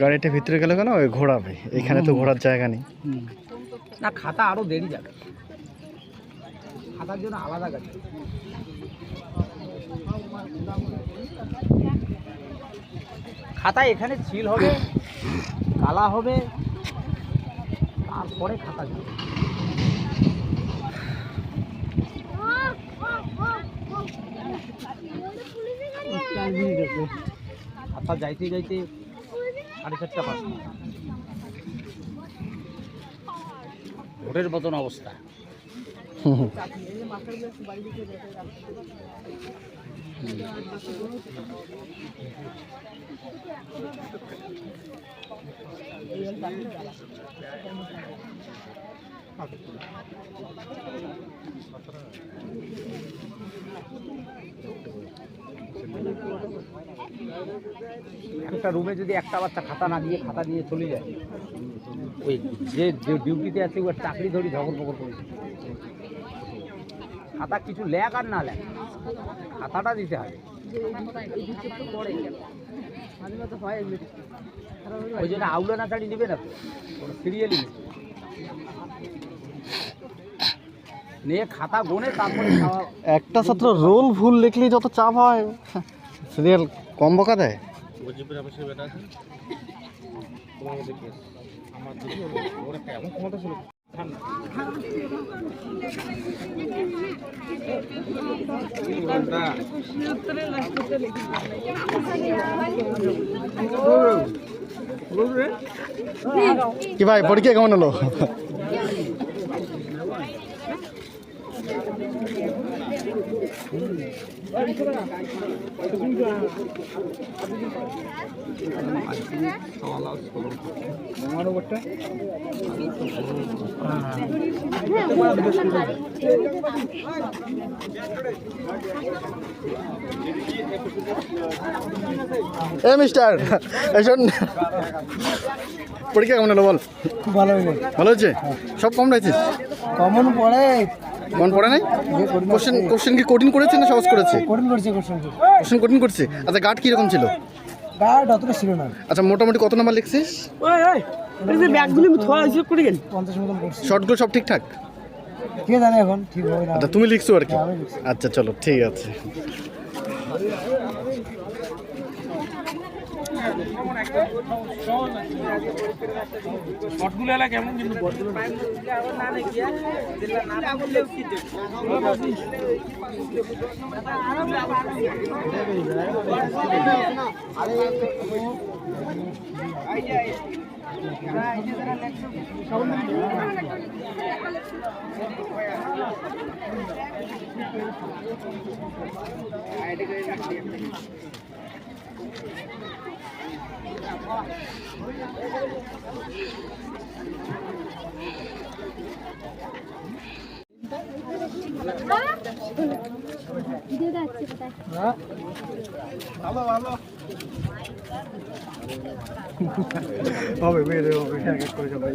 গাড়িটা ভিতরে গেলে কেন? ওই ঘোরাবে এখানে তো ঘোরার জায়গা নেই। না খাতা আরও দেরি যাবে। খাতার জন্য আলাদা গাড়ি। খাতা এখানে ছিল হবে কালা হবে তারপরে খাতা যাবে। খাতা যাইতে যাইতে সাড়ে চারটা পাঁচটা ভোটের মতন অবস্থা। একটা রুমে যদি একটা বাচ্চা খাতা না দিয়ে খাতা দিয়ে চলে যায়, ওই যে ডিউটিতে আছে, ওর চাকরি ধরি ঝগড় পকড় করে খাতা কিছু লেখ আর না লেখ, খাতাটা দিতে হবে। ওই জন্য আউলা না ছাড়ি নেবে না সিরিয়ালি নিয়ে খাতা গোনে তারপরে একটা ছাত্র রোল ভুল লিখলে যত চাপ হয়। সিরিয়াল কম বকা দেয়? কি ভাই পরীক্ষা কেমন হলো? আমার ওপরটা এ মিস্টার এসন পরীক্ষা কেমন হলো বল? ভালো হয়েছে। ভালো হচ্ছে সব কম রয়েছিস কমন পড়ে। মন পড়ে নাই? কোশ্চেন কোশ্চেন কি কঠিন করেছে না সহজ করেছে? কঠিন করছে কোশ্চেন কোশ্চেন কঠিন করছে। আচ্ছা গার্ড কীরকম ছিল? গার্ড অতটা ছিল না। আচ্ছা মোটামুটি কত নাম্বার লিখছিস? ব্যাগগুলি আমি থোয়া হিসেব করে গেলি। পঞ্চাশ মতন করছি শর্টগুলো সব ঠিকঠাক? কে জানে এখন ঠিক হবে না আচ্ছা তুমি লিখছো আর কি? হ্যাঁ। আচ্ছা চলো ঠিক আছে। ভিডিও যাচ্ছে কোথায়? হবে মেরে হবে এক এক করে সবাই